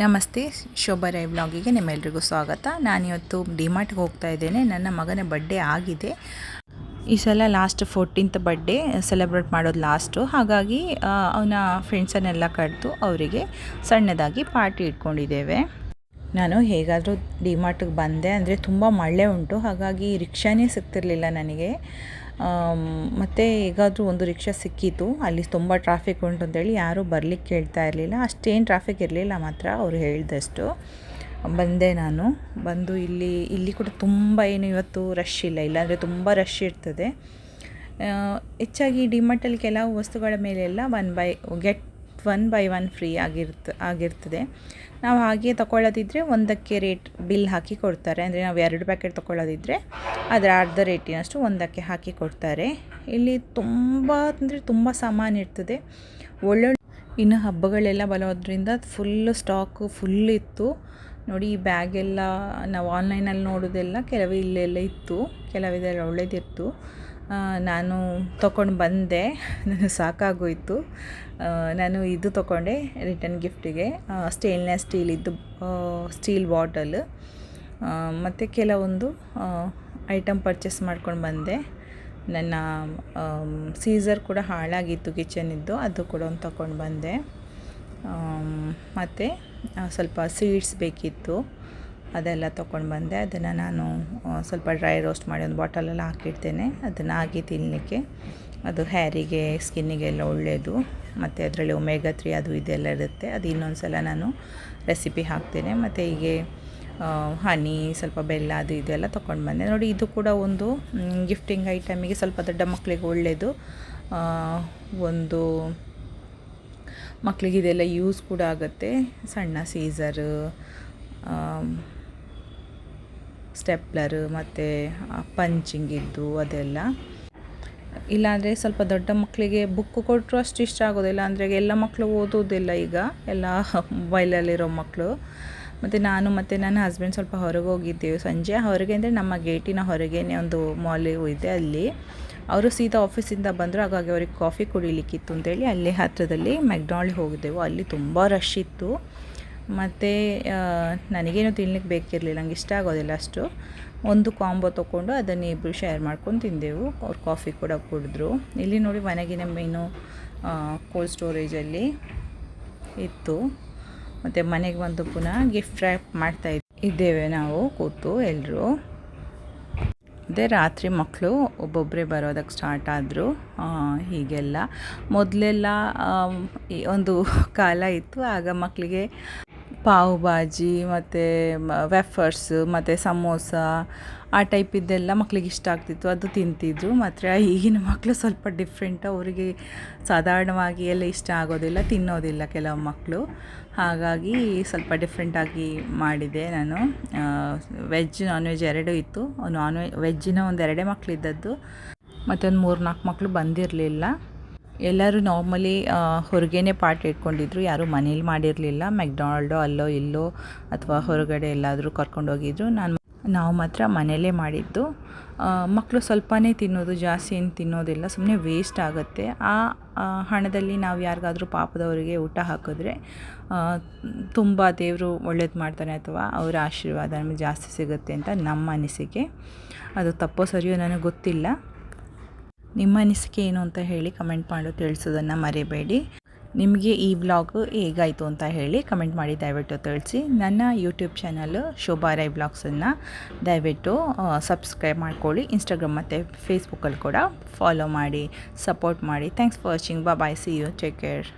ನಮಸ್ತೆ ಶೋಭರೈ ವ್ಲಾಗಿಗೆ ನಿಮ್ಮೆಲ್ರಿಗೂ ಸ್ವಾಗತ. ನಾನಿವತ್ತು ಡಿಮಾರ್ಟ್ಗೆ ಹೋಗ್ತಾ ಇದ್ದೇನೆ. ನನ್ನ ಮಗನ ಬಡ್ಡೆ ಆಗಿದೆ. ಈ ಸಲ ಲಾಸ್ಟ್ ಫೋರ್ಟೀನ್ತ್ ಬರ್ಡೇ ಸೆಲೆಬ್ರೇಟ್ ಮಾಡೋದು ಲಾಸ್ಟು ಹಾಗಾಗಿ ಅವನ ಫ್ರೆಂಡ್ಸನ್ನೆಲ್ಲ ಕರೆದು ಅವರಿಗೆ ಸಣ್ಣದಾಗಿ ಪಾರ್ಟಿ ಇಟ್ಕೊಂಡಿದ್ದೇವೆ. ನಾನು ಹೇಗಾದರೂ ಡಿಮಾರ್ಟ್ಗೆ ಬಂದೆ ಅಂದರೆ ತುಂಬ ಮಳೆ ಉಂಟು, ಹಾಗಾಗಿ ರಿಕ್ಷಾನೇ ಸಿಗ್ತಿರಲಿಲ್ಲ ನನಗೆ. ಮತ್ತು ಹೇಗಾದರೂ ಒಂದು ರಿಕ್ಷಾ ಸಿಕ್ಕಿತು. ಅಲ್ಲಿ ತುಂಬ ಟ್ರಾಫಿಕ್ ಉಂಟು ಅಂತೇಳಿ ಯಾರೂ ಬರಲಿಕ್ಕೆ ಕೇಳ್ತಾ ಇರಲಿಲ್ಲ. ಅಷ್ಟೇನು ಟ್ರಾಫಿಕ್ ಇರಲಿಲ್ಲ ಮಾತ್ರ ಅವರು ಹೇಳಿದಷ್ಟು. ಬಂದೆ ನಾನು. ಬಂದು ಇಲ್ಲಿ ಇಲ್ಲಿ ಕೂಡ ತುಂಬ ಏನು ಇವತ್ತು ರಶ್ ಇಲ್ಲ. ಇಲ್ಲಾಂದರೆ ತುಂಬ ರಶ್ ಇರ್ತದೆ. ಹೆಚ್ಚಾಗಿ ಡಿಮಾರ್ಟಲ್ಲಿ ಕೆಲವು ವಸ್ತುಗಳ ಮೇಲೆಲ್ಲ one buy get one buy one free ಆಗಿರ್ತ, ಆಗಿರ್ತದೆ. ನಾವು ಹಾಗೆ ತೊಗೊಳ್ಳೋದಿದ್ದರೆ ಒಂದಕ್ಕೆ ರೇಟ್ ಬಿಲ್ ಹಾಕಿ ಕೊಡ್ತಾರೆ. ಅಂದರೆ ನಾವು ಎರಡು ಪ್ಯಾಕೆಟ್ ತೊಗೊಳ್ಳೋದಿದ್ದರೆ ಅದರ ಅರ್ಧ ರೇಟಿನಷ್ಟು ಒಂದಕ್ಕೆ ಹಾಕಿ ಕೊಡ್ತಾರೆ. ಇಲ್ಲಿ ತುಂಬ, ಅಂದರೆ ತುಂಬ ಸಾಮಾನು ಇರ್ತದೆ. ಒಳ್ಳೊಳ್ಳೆ ಇನ್ನು ಹಬ್ಬಗಳೆಲ್ಲ ಬರೋದ್ರಿಂದ ಫುಲ್ ಸ್ಟಾಕು ಫುಲ್ ಇತ್ತು. ನೋಡಿ, ಈ ಬ್ಯಾಗೆಲ್ಲ ನಾವು ಆನ್ಲೈನಲ್ಲಿ ನೋಡೋದೆಲ್ಲ ಕೆಲವು ಇಲ್ಲೆಲ್ಲ ಇತ್ತು. ಕೆಲವಿದೆಲ್ಲ ಒಳ್ಳೇದಿತ್ತು. ನಾನು ತಗೊಂಡು ಬಂದೆ. ನನಗೆ ಸಾಕಾಗೋಯಿತು. ನಾನು ಇದು ತಗೊಂಡೆ ರಿಟರ್ನ್ ಗಿಫ್ಟಿಗೆ. ಸ್ಟೇನ್ಲೆಸ್ ಸ್ಟೀಲಿದ್ದು ಸ್ಟೀಲ್ ಬಾಟಲ್. ಮತ್ತು ಕೆಲವೊಂದು ಐಟಮ್ ಪರ್ಚೇಸ್ ಮಾಡ್ಕೊಂಡು ಬಂದೆ. ನನ್ನ ಸೀಸರ್ ಕೂಡ ಹಾಳಾಗಿತ್ತು ಕಿಚನಿದ್ದು ಅದು ಕೂಡ ಒಂದು ತಗೊಂಡು ಬಂದೆ. ಮತ್ತು ಸ್ವಲ್ಪ ಸೀಡ್ಸ್ ಬೇಕಿತ್ತು. ಅದೆಲ್ಲ ತೊಗೊಂಡು ಬಂದೆ. ಅದನ್ನು ನಾನು ಸ್ವಲ್ಪ ಡ್ರೈ ರೋಸ್ಟ್ ಮಾಡಿ ಒಂದು ಬಾಟಲೆಲ್ಲ ಹಾಕಿಡ್ತೇನೆ. ಅದನ್ನು ಹಾಕಿ ತಿನ್ನಲಿಕ್ಕೆ. ಅದು ಹ್ಯಾರಿಗೆ, ಸ್ಕಿನ್ನಿಗೆಲ್ಲ ಒಳ್ಳೆಯದು ಮತ್ತು ಅದರಲ್ಲಿ ಒಮೆಗಾ ತ್ರೀ ಅದು ಇದೆಲ್ಲ ಇರುತ್ತೆ. ಅದು ಇನ್ನೊಂದು ಸಲ ನಾನು ರೆಸಿಪಿ ಹಾಕ್ತೇನೆ. ಮತ್ತು ಹೀಗೆ ಹನಿ, ಸ್ವಲ್ಪ ಬೆಲ್ಲ ಅದು ಇದೆಲ್ಲ ತೊಗೊಂಡು ಬಂದೆ. ನೋಡಿ, ಇದು ಕೂಡ ಒಂದು ಗಿಫ್ಟಿಂಗ್ ಐಟಮಿಗೆ ಸ್ವಲ್ಪ ದೊಡ್ಡ ಮಕ್ಕಳಿಗೆ ಒಳ್ಳೆಯದು ಒಂದು ಮಕ್ಕಳಿಗೆ ಇದೆಲ್ಲ ಯೂಸ್ ಕೂಡ ಆಗುತ್ತೆ. ಸಣ್ಣ ಸೀಸರು ಸ್ಟೆಪ್ಲರ್ ಮತ್ತು ಪಂಚಿಂಗಿದ್ದು ಅದೆಲ್ಲ. ಇಲ್ಲಾಂದರೆ ಸ್ವಲ್ಪ ದೊಡ್ಡ ಮಕ್ಕಳಿಗೆ ಬುಕ್ ಕೊಟ್ಟರು ಅಷ್ಟು ಇಷ್ಟ ಆಗೋದಿಲ್ಲ. ಅಂದರೆ ಎಲ್ಲ ಮಕ್ಕಳು ಓದೋದಿಲ್ಲ ಈಗ. ಎಲ್ಲ ಮೊಬೈಲಲ್ಲಿರೋ ಮಕ್ಕಳು ಮತ್ತು ನಾನು ಮತ್ತು ನನ್ನ ಹಸ್ಬೆಂಡ್ ಸ್ವಲ್ಪ ಹೊರಗೆ ಹೋಗಿದ್ದೇವೆ. ಸಂಜೆ ಹೊರಗೆ ಅಂದರೆ ನಮ್ಮ ಗೇಟಿನ ಹೊರಗೇನೆ ಒಂದು ಮಾಲ್ ಇದೆ ಅಲ್ಲಿ. ಅವರು ಸೀದಾ ಆಫೀಸಿಂದ ಬಂದರು. ಹಾಗಾಗಿ ಅವ್ರಿಗೆ ಕಾಫಿ ಕುಡಿಲಿಕ್ಕಿತ್ತು ಅಂತೇಳಿ ಅಲ್ಲಿ ಹತ್ತಿರದಲ್ಲಿ ಮೆಕ್ಡಾಲ್ಡ್ ಹೋಗಿದ್ದೆವು. ಅಲ್ಲಿ ತುಂಬ ರಶ್ ಇತ್ತು. ಮತ್ತು ನನಗೇನು ತಿನ್ಲಿಕ್ಕೆ ಬೇಕಿರಲಿಲ್ಲ, ನಂಗೆ ಇಷ್ಟ ಆಗೋದಿಲ್ಲ ಅಷ್ಟು. ಒಂದು ಕಾಂಬೋ ತೊಗೊಂಡು ಅದನ್ನು ಇಬ್ಬರು ಶೇರ್ ಮಾಡ್ಕೊಂಡು ತಿಂದೆವು. ಅವ್ರು ಕಾಫಿ ಕೂಡ ಕುಡಿದ್ರು. ಇಲ್ಲಿ ನೋಡಿ ಮನೆಗಿನ ಮೀನು ಕೋಲ್ಡ್ ಸ್ಟೋರೇಜಲ್ಲಿ ಇತ್ತು. ಮತ್ತು ಮನೆಗೆ ಬಂದು ಪುನಃ ಗಿಫ್ಟ್ ರ್ಯಾಪ್ ಮಾಡ್ತಾ ಇದ್ದೇವೆ ನಾವು, ಕೂತು ಎಲ್ಲರೂ ಅದೇ ರಾತ್ರಿ ಮಕ್ಕಳು ಒಬ್ಬೊಬ್ಬರೇ ಬರೋದಕ್ಕೆ ಸ್ಟಾರ್ಟ್ ಆದರು. ಹೀಗೆಲ್ಲ. ಮೊದಲೆಲ್ಲ ಒಂದು ಕಾಲ ಇತ್ತು. ಆಗ ಮಕ್ಕಳಿಗೆ ಪಾವ್ ಭಾಜಿ ಮತ್ತು ವೆಫರ್ಸ್ ಮತ್ತು ಸಮೋಸ, ಆ ಟೈಪಿದ್ದೆಲ್ಲ ಮಕ್ಕಳಿಗೆ ಇಷ್ಟ ಆಗ್ತಿತ್ತು. ಅದು ತಿಂತಿದ್ರು. ಮಾತ್ರ ಈಗಿನ ಮಕ್ಕಳು ಸ್ವಲ್ಪ ಡಿಫ್ರೆಂಟ್ ಅವರಿಗೆ ಸಾಧಾರಣವಾಗಿ ಎಲ್ಲ ಇಷ್ಟ ಆಗೋದಿಲ್ಲ, ತಿನ್ನೋದಿಲ್ಲ ಕೆಲವು ಮಕ್ಕಳು ಹಾಗಾಗಿ ಸ್ವಲ್ಪ ಡಿಫ್ರೆಂಟಾಗಿ ಮಾಡಿದೆ ನಾನು. ವೆಜ್ ನಾನ್ ವೆಜ್ ಎರಡೂ ಇತ್ತು. ನಾನ್ ವೆಜ್ ವೆಜ್ಜಿನ ಒಂದು ಎರಡೇ ಮಕ್ಕಳಿದ್ದದ್ದು ಮತ್ತೊಂದು ಮೂರು ನಾಲ್ಕು ಮಕ್ಕಳು ಬಂದಿರಲಿಲ್ಲ. ಎಲ್ಲರೂ ನಾರ್ಮಲಿ ಹೊರಗೇನೆ ಪಾರ್ಟಿ ಇಟ್ಕೊಂಡಿದ್ರು. ಯಾರೂ ಮನೇಲಿ ಮಾಡಿರಲಿಲ್ಲ. ಮೆಕ್ಡೊನಾಲ್ಡು, ಅಲ್ಲೋ, ಇಲ್ಲೋ ಅಥವಾ ಹೊರಗಡೆ ಎಲ್ಲಾದರೂ ಕರ್ಕೊಂಡೋಗಿದ್ರು ನಾನು ನಾವು ಮಾತ್ರ ಮನೆಯಲ್ಲೇ ಮಾಡಿದ್ದು. ಮಕ್ಕಳು ಸ್ವಲ್ಪನೇ ತಿನ್ನೋದು, ಜಾಸ್ತಿ ಏನು ತಿನ್ನೋದಿಲ್ಲ. ಸುಮ್ಮನೆ ವೇಸ್ಟ್ ಆಗುತ್ತೆ. ಆ ಹಣದಲ್ಲಿ ನಾವು ಯಾರಿಗಾದರೂ ಪಾಪದವರಿಗೆ ಊಟ ಹಾಕಿದ್ರೆ ತುಂಬ ದೇವರು ಒಳ್ಳೇದು ಮಾಡ್ತಾನೆ ಅಥವಾ ಅವರ ಆಶೀರ್ವಾದ ನಮಗೆ ಜಾಸ್ತಿ ಸಿಗುತ್ತೆ ಅಂತ ನಮ್ಮ ಅನಿಸಿಕೆ. ಅದು ತಪ್ಪೋ ಸರಿಯೋ ನನಗೆ ಗೊತ್ತಿಲ್ಲ. ನಿಮ್ಮ ಅನಿಸಿಕೆ ಏನು ಅಂತ ಹೇಳಿ ಕಮೆಂಟ್ ಮಾಡು, ತಿಳಿಸೋದನ್ನು ಮರಿಬೇಡಿ. ನಿಮಗೆ ಈ ವ್ಲಾಗ್ ಹೇಗಾಯಿತು ಅಂತ ಹೇಳಿ ಕಮೆಂಟ್ ಮಾಡಿ, ದಯವಿಟ್ಟು ತಿಳಿಸಿ. ನನ್ನ ಯೂಟ್ಯೂಬ್ ಚಾನಲ್ ಶೋಭಾ ರೈ ಬ್ಲಾಗ್ಸನ್ನು ದಯವಿಟ್ಟು ಸಬ್ಸ್ಕ್ರೈಬ್ ಮಾಡ್ಕೊಳ್ಳಿ. ಇನ್ಸ್ಟಾಗ್ರಾಮ್ ಮತ್ತು ಫೇಸ್ಬುಕ್ಕಲ್ಲಿ ಕೂಡ ಫಾಲೋ ಮಾಡಿ ಸಪೋರ್ಟ್ ಮಾಡಿ. ಥ್ಯಾಂಕ್ಸ್ ಫಾರ್ ವಾಚಿಂಗ್ ಬಾ bye see you take care